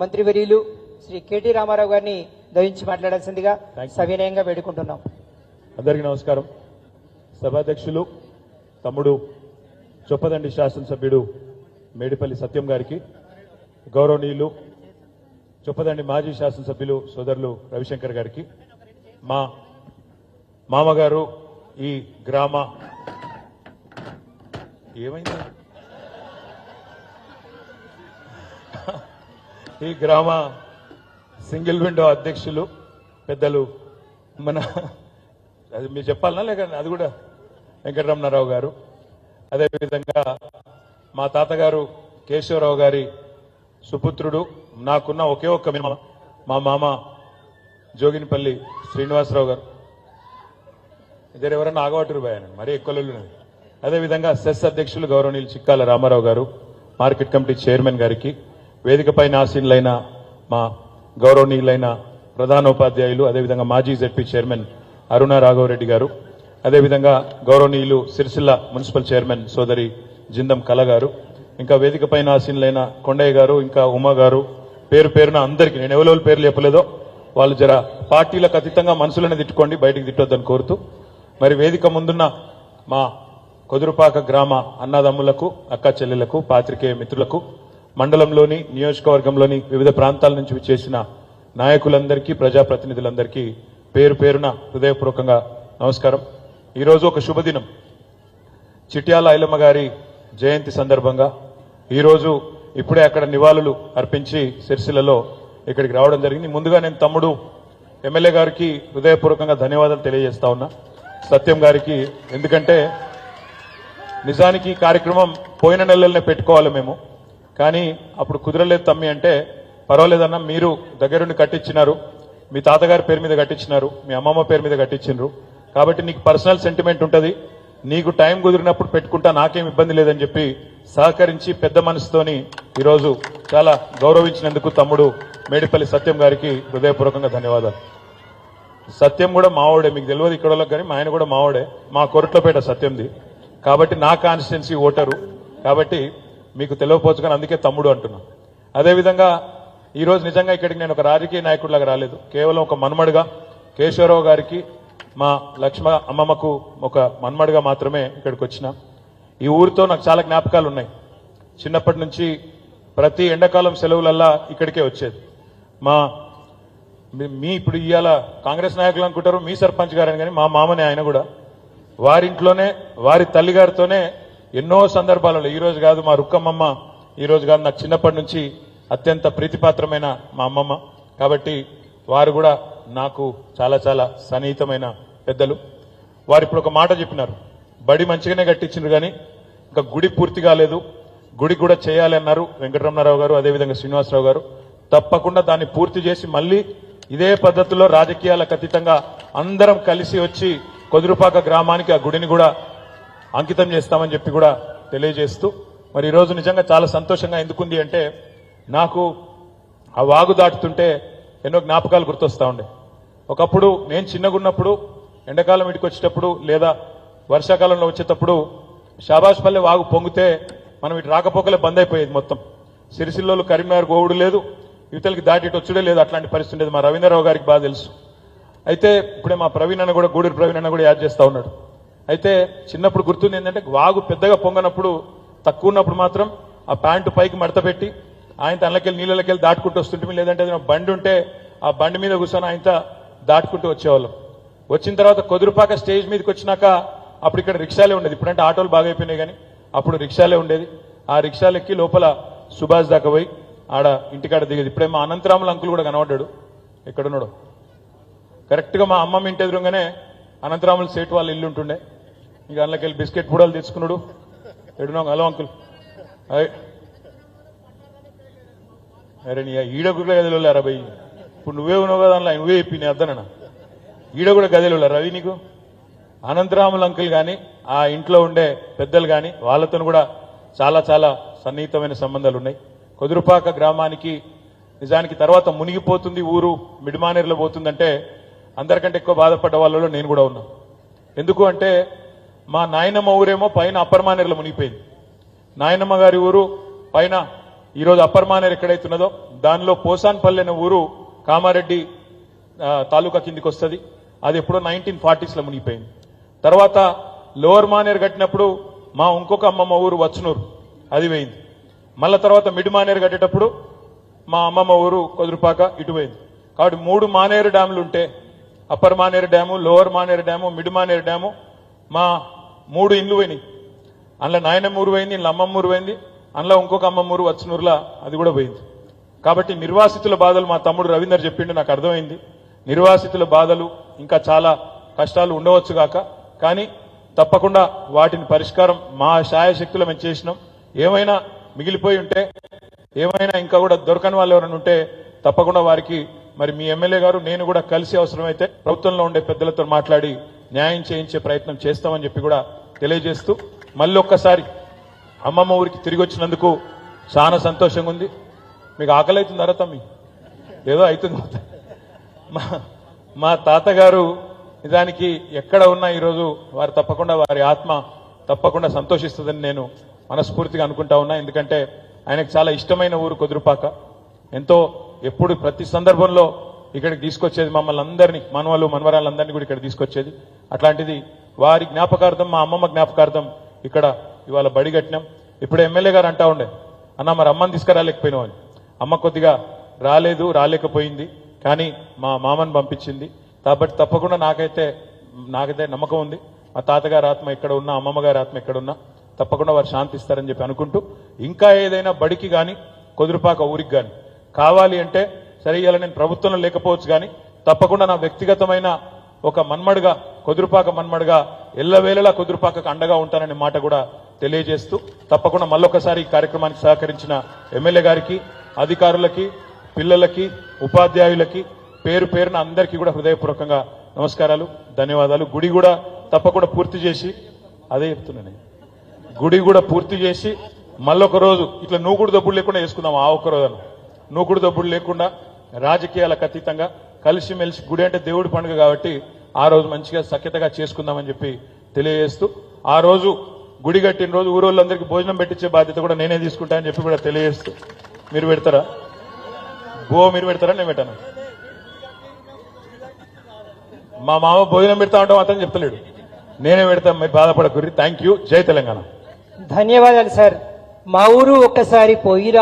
మంత్రివర్యులు శ్రీ కేటీ రామారావు గారిని దయించి మాట్లాడాల్సిందిగా. సవినయంగా వేడుకుంటున్నాం. అందరికీ నమస్కారం. సభాధ్యక్షులు తమ్ముడు చొప్పదండి శాసనసభ్యుడు మేడిపల్లి సత్యం గారికి గౌరవనీయులు చొప్పదండి మాజీ శాసనసభ్యులు సోదరులు రవిశంకర్ గారికి మా మామగారు ఈ గ్రామ. ఏమైంది? ఈ గ్రామ సింగిల్ విండో అధ్యక్షులు పెద్దలు మన అది మీరు చెప్పాలనా లేక అది కూడా వెంకటరమణారావు గారు? అదేవిధంగా మా తాతగారు కేశవరావు గారి సుపుత్రుడు నాకున్న ఒకే ఒక్క మినిమ మా మామ జోగినిపల్లి శ్రీనివాసరావు గారు. ఇద్దరు ఎవరన్నా ఆగవాటూరు పోయాను మరీ ఎక్కువ అదేవిధంగా సెస్ అధ్యక్షులు గౌరవనీయులు చిక్కాల రామారావు గారు మార్కెట్ కమిటీ చైర్మన్ గారికి వేదికపై ఆసీనులైన మా గౌరవనీయులైన ప్రధానోపాధ్యాయులు అదేవిధంగా మాజీ జెడ్పీ చైర్మన్ అరుణ రాఘవరెడ్డి గారు అదేవిధంగా గౌరవనీయులు సిరిసిల్ల మున్సిపల్ చైర్మన్ సోదరి జిందం కళ గారు ఇంకా వేదికపై ఆసీనులైన కొండయ్య గారు ఇంకా ఉమా గారు పేరు పేరున అందరికీ నేను ఎవరెవరి పేర్లు చెప్పలేదో వాళ్ళు జర పార్టీలకు అతీతంగా మనసులను తిట్టుకోండి బయటికి తిట్టొద్దని కోరుతూ మరి వేదిక ముందున్న మా కొదురుపాక గ్రామ అన్నదమ్ములకు అక్క చెల్లెలకు పాత్రికేయ మిత్రులకు మండలంలోని నియోజకవర్గంలోని వివిధ ప్రాంతాల నుంచి విచ్చేసిన నాయకులందరికీ ప్రజాప్రతినిధులందరికీ పేరు పేరున హృదయపూర్వకంగా నమస్కారం. ఈరోజు ఒక శుభదినం. చిట్యాల ఐలమ్మ గారి జయంతి సందర్భంగా ఈరోజు ఇప్పుడే అక్కడ నివాళులు అర్పించి సిరిసిల్లలో ఇక్కడికి రావడం జరిగింది. ముందుగా నేను తమ్ముడు ఎమ్మెల్యే గారికి హృదయపూర్వకంగా ధన్యవాదాలు తెలియజేస్తా ఉన్నా. సత్యం గారికి ఎందుకంటే నిజానికి ఈ కార్యక్రమం పోయిన నెలలనే పెట్టుకోవాలి మేము. కానీ అప్పుడు కుదరలేదు తమ్మి అంటే పర్వాలేదన్నా మీరు దగ్గరుండి కట్టించినారు మీ తాతగారి పేరు మీద కట్టించినారు మీ అమ్మమ్మ పేరు మీద కట్టించినారు కాబట్టి నీకు పర్సనల్ సెంటిమెంట్ ఉంటుంది. నీకు టైం కుదిరినప్పుడు పెట్టుకుంటా నాకేం ఇబ్బంది లేదని చెప్పి సహకరించి పెద్ద మనసుతోని ఈరోజు చాలా గౌరవించినందుకు తమ్ముడు మేడిపల్లి సత్యం గారికి హృదయపూర్వకంగా ధన్యవాదాలు. సత్యం కూడా మావాడే. మీకు తెలియదు ఇక్కడ కానీ మా ఆయన కూడా మావాడే. మా కొరట్లపేట సత్యంది. కాబట్టి నా కాన్స్టిట్యున్సీ ఓటరు. కాబట్టి మీకు తెలియకపోవచ్చు కానీ అందుకే తమ్ముడు అంటున్నాను అదేవిధంగా ఈరోజు నిజంగా ఇక్కడికి నేను ఒక రాజకీయ నాయకుడిలాగా రాలేదు. కేవలం ఒక మన్మడుగా కేశవరావు గారికి మా లక్ష్మ అమ్మమ్మకు ఒక మన్మడుగా మాత్రమే ఇక్కడికి వచ్చిన. ఈ ఊరితో నాకు చాలా జ్ఞాపకాలు ఉన్నాయి. చిన్నప్పటి నుంచి ప్రతి ఎండాకాలం సెలవులల్లా ఇక్కడికే వచ్చేది. మా మీ- మీ ఇప్పుడు ఇవాళ కాంగ్రెస్ నాయకులు అనుకుంటారు మీ సర్పంచ్ గారని కానీ మా మామనే ఆయన కూడా. వారింట్లోనే వారి తల్లిగారితోనే ఎన్నో సందర్భాలలో ఈ రోజు కాదు మా రుక్కమ్మమ్మ ఈ రోజు కాదు నాకు చిన్నప్పటి నుంచి అత్యంత ప్రీతిపాత్రమైన మా అమ్మమ్మ. కాబట్టి వారు కూడా నాకు చాలా చాలా సన్నిహితమైన పెద్దలు. వారు ఇప్పుడు ఒక మాట చెప్పినారు. బడి మంచిగానే కట్టించిండ్రు కానీ ఇంకా గుడి పూర్తి కాలేదు. గుడి కూడా చేయాలి అన్నారు వెంకటరమణారావు గారు అదేవిధంగా శ్రీనివాసరావు గారు. తప్పకుండా దాన్ని పూర్తి చేసి మళ్ళీ ఇదే పద్ధతిలో రాజకీయాలకు అతీతంగా అందరం కలిసి వచ్చి కొదురుపాక గ్రామానికి ఆ గుడిని కూడా అంకితం చేస్తామని చెప్పి కూడా తెలియజేస్తూ మరి ఈరోజు నిజంగా చాలా సంతోషంగా ఎందుకుంది అంటే నాకు ఆ వాగు దాటుతుంటే ఎన్నో జ్ఞాపకాలు గుర్తొస్తా ఉండే. ఒకప్పుడు నేను చిన్నగున్నప్పుడు ఎండాకాలం ఇంటికి వచ్చేటప్పుడు లేదా వర్షాకాలంలో వచ్చేటప్పుడు షాబాష్పల్లె వాగు పొంగితే మనం ఇటు రాకపోకలే బంద్ అయిపోయేది మొత్తం. సిరిసిల్లోలు కరీంనగర్ గోవుడు లేదు యువతలకి దాటి వచ్చుడే లేదు అట్లాంటి పరిస్థితి ఉండేది. మా రవీంద్రరావు గారికి బాగా తెలుసు. అయితే ఇప్పుడే మా ప్రవీణ్ అన్న కూడా గూడూరు ప్రవీణ్ అన్న కూడా యాడ్ చేస్తూ ఉన్నాడు. అయితే చిన్నప్పుడు గుర్తుంది ఏంటంటే వాగు పెద్దగా పొంగనప్పుడు తక్కువ ఉన్నప్పుడు మాత్రం ఆ ప్యాంటు పైకి మడత పెట్టి ఆయన తనకెళ్ళి నీళ్ళకెళ్ళి దాటుకుంటూ వస్తుంటే లేదంటే ఏదైనా బండి ఉంటే ఆ బండి మీద కూర్చొని ఆయన దాటుకుంటూ వచ్చేవాళ్ళం. వచ్చిన తర్వాత కొదురుపాక స్టేజ్ మీదకి వచ్చినాక అప్పుడు ఇక్కడ రిక్షాలే ఉండేది. ఇప్పుడంటే ఆటోలు బాగా అయిపోయినాయి కానీ అప్పుడు రిక్షాలే ఉండేది. ఆ రిక్షాలు ఎక్కి లోపల సుభాష్ దాకా పోయి ఆడ ఇంటికాడ దిగేది. ఇప్పుడే మా అనంతరాముల అంకుల్ కూడా కనబడ్డాడు. ఎక్కడున్నాడు. కరెక్ట్గా మా అమ్మమ్మ ఇంటి ఎదురుగానే అనంతరాముల సేటు వాళ్ళ ఇల్లు ఉంటుండే. ఇక అందులోకి వెళ్ళి బిస్కెట్ పూడలు తెచ్చుకున్నాడు. ఎడునో హలో అంకుల్. అయ్. అరే నీ ఈడ కూడా గదిలో లేరా భయ్? ఇప్పుడు నువ్వే ఉన్నావు కదా అందులో నువ్వే చెప్పి నీ అద్దనన్నా ఈడ కూడా గదిలో లేరా రవి నీకు? అనంతరాముల అంకుల్ కానీ ఆ ఇంట్లో ఉండే పెద్దలు కానీ వాళ్ళతో కూడా చాలా చాలా సన్నిహితమైన సంబంధాలు ఉన్నాయి. కొదురుపాక గ్రామానికి నిజానికి తర్వాత మునిగిపోతుంది ఊరు మిడిమానేరులో పోతుందంటే అందరికంటే ఎక్కువ బాధపడ్డ వాళ్ళలో నేను కూడా ఉన్నా. ఎందుకు అంటే మా నాయనమ్మ ఊరేమో పైన అప్పర్మానేరులో మునిగిపోయింది. నాయనమ్మ గారి ఊరు పైన ఈరోజు అప్పర్ మానేరు ఎక్కడైతే ఉన్నదో దానిలో పోసాన్పల్లి అనే ఊరు కామారెడ్డి తాలూకా కిందికి వస్తుంది. అది ఎప్పుడో నైన్టీన్ ఫార్టీస్లో మునిగిపోయింది. తర్వాత లోవర్ మానేరు కట్టినప్పుడు మా ఇంకొక అమ్మమ్మ ఊరు వచ్చనూరు అది పోయింది. మళ్ళా తర్వాత మిడ్ మానేరు కట్టేటప్పుడు మా అమ్మమ్మ ఊరు కొదురుపాక ఇటు పోయింది. కాబట్టి మూడు మానేరు డ్యాములు ఉంటే upper Maneru dam lower Maneru dam mid Maneru dam మా మూడు ఇండ్లు పోయినాయి. అందులో నాయనమ్మ ఊరు పోయింది ఇంట్లో అమ్మమ్మ ఊరు పోయింది అందులో ఇంకొక అమ్మమ్మ ఊరు వచ్చినూరులా అది కూడా పోయింది. కాబట్టి నిర్వాసితుల బాధలు మా తమ్ముడు రవీందర్ చెప్పిండు నాకు అర్థమైంది. నిర్వాసితుల బాధలు ఇంకా చాలా కష్టాలు ఉండవచ్చు కాక కానీ తప్పకుండా వాటిని పరిష్కారం మా శాయశక్తులు మేము చేసినాం. ఏమైనా మిగిలిపోయి ఉంటే ఏమైనా ఇంకా కూడా దొరకని వాళ్ళు ఎవరైనా ఉంటే తప్పకుండా వారికి మరి మీ ఎమ్మెల్యే గారు నేను కూడా కలిసి అవసరమైతే ప్రభుత్వంలో ఉండే పెద్దలతో మాట్లాడి న్యాయం చేయించే ప్రయత్నం చేస్తామని చెప్పి కూడా తెలియజేస్తూ మళ్ళీ ఒక్కసారి అమ్మమ్మ ఊరికి తిరిగి వచ్చినందుకు చాలా సంతోషంగా ఉంది. మీకు ఆకలి అవుతుందా తమ్మి? ఏదో అవుతుంది. మా మా తాతగారు నిజానికి ఎక్కడ ఉన్నా ఈరోజు వారు తప్పకుండా వారి ఆత్మ తప్పకుండా సంతోషిస్తుందని నేను మనస్ఫూర్తిగా అనుకుంటా ఉన్నా. ఎందుకంటే ఆయనకు చాలా ఇష్టమైన ఊరు కుదురుపాక ఎంతో ఎప్పుడు ప్రతి సందర్భంలో ఇక్కడికి తీసుకొచ్చేది మమ్మల్ని అందరినీ మనవలు మనవరాలందరినీ కూడా ఇక్కడ తీసుకొచ్చేది. అట్లాంటిది వారి జ్ఞాపకార్థం మా అమ్మమ్మ జ్ఞాపకార్థం ఇక్కడ ఇవాళ బడి కట్టినాం. ఇప్పుడు ఎమ్మెల్యే గారు అంటా ఉండే అన్న మరి అమ్మని తీసుకురాలేకపోయినావు అని. అమ్మ కొద్దిగా రాలేదు రాలేకపోయింది కానీ మా మామని పంపించింది. కాబట్టి తప్పకుండా నాకైతే నాకైతే నమ్మకం ఉంది. మా తాతగారి ఆత్మ ఇక్కడ ఉన్నా అమ్మమ్మ గారి ఆత్మ ఇక్కడ ఉన్నా తప్పకుండా వారు శాంతిస్తారని చెప్పి అనుకుంటూ ఇంకా ఏదైనా బడికి కానీ కొదురుపాక ఊరికి కానీ కావాలి అంటే సరే ఇవాళ నేను ప్రభుత్వంలో లేకపోవచ్చు కానీ తప్పకుండా నా వ్యక్తిగతమైన ఒక మన్మడుగా కుదురుపాక మన్మడుగా ఎల్లవేళలా కుదురుపాకకు అండగా ఉంటాననే మాట కూడా తెలియజేస్తూ తప్పకుండా మళ్ళొకసారి ఈ కార్యక్రమానికి సహకరించిన ఎమ్మెల్యే గారికి అధికారులకి పిల్లలకి ఉపాధ్యాయులకి పేరు పేరున అందరికీ కూడా హృదయపూర్వకంగా నమస్కారాలు ధన్యవాదాలు. గుడి కూడా తప్పకుండా పూర్తి చేసి అదే చెప్తున్నాను గుడి కూడా పూర్తి చేసి మళ్ళొక రోజు ఇట్లా నూకుడు దబ్బుడు లేకుండా వేసుకుందాం ఆ ఒక్క రోజున. నూకుడు దబ్బుడు లేకుండా రాజకీయాలకు అతీతంగా కలిసిమెలిసి గుడి అంటే దేవుడి పండుగ కాబట్టి ఆ రోజు మంచిగా సఖ్యతగా చేసుకుందామని చెప్పి తెలియజేస్తూ ఆ రోజు గుడి కట్టిన రోజు ఊరోళ్ళందరికీ భోజనం పెట్టించే బాధ్యత కూడా నేనే తీసుకుంటానని చెప్పి కూడా తెలియజేస్తూ. మీరు పెడతారా? గో మీరు పెడతారా? నేను పెట్టాను. మా మామ భోజనం పెడతా ఉంటాం అతను చెప్తలేడు. నేనే పెడతాను మీరు బాధపడకుర్రి థ్యాంక్ యూ జై తెలంగాణ. ధన్యవాదాలు సార్. మా ఊరు ఒక్కసారి పోయిరా